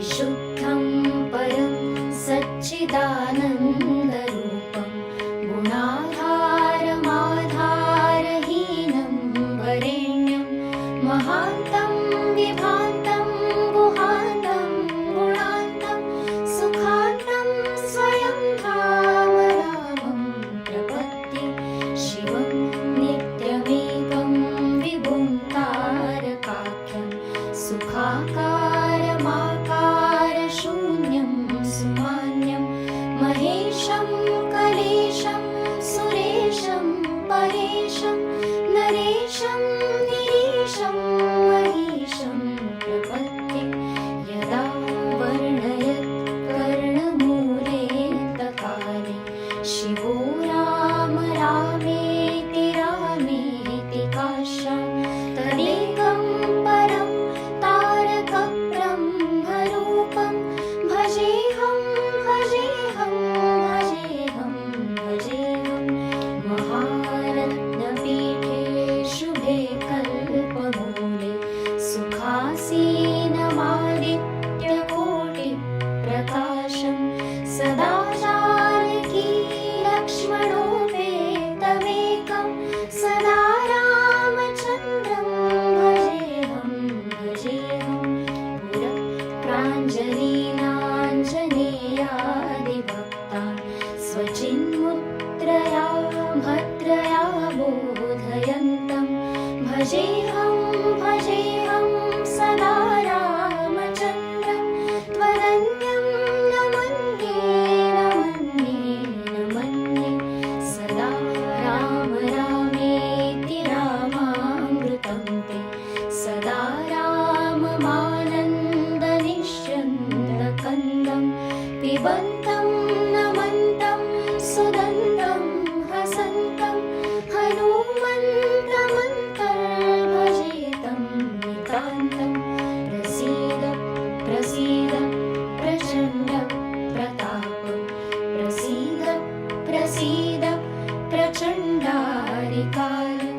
विशुद्धं परं सच्चिदानन्दरूपं गुणाधारमाधारहीनं वरेण्यं महान्तं विभान्तं गुहान्तं गुणान्तं सुखान्तं स्वयं धामरामं प्रपद्ये शिवं नित्यमेकं विभुं तारकाख्यं सुखाका कलेशं सुरेशं परेशं नरेशम् सदाचारकी लक्ष्मणोपेतमेकं सदा रामचन्द्रं भजेहं भजेहं। पुनप्राञ्जलीनाञ्जनेयादिभक्ता स्वचिन्मुत्रया भद्रया बोधयन्तं। भजेहम् हनुमन्तमन्तं भजितम् निकान्तं प्रसीद प्रसीद प्रचण्ड प्रताप। प्रसीद प्रसीद प्रचण्डारिकाली।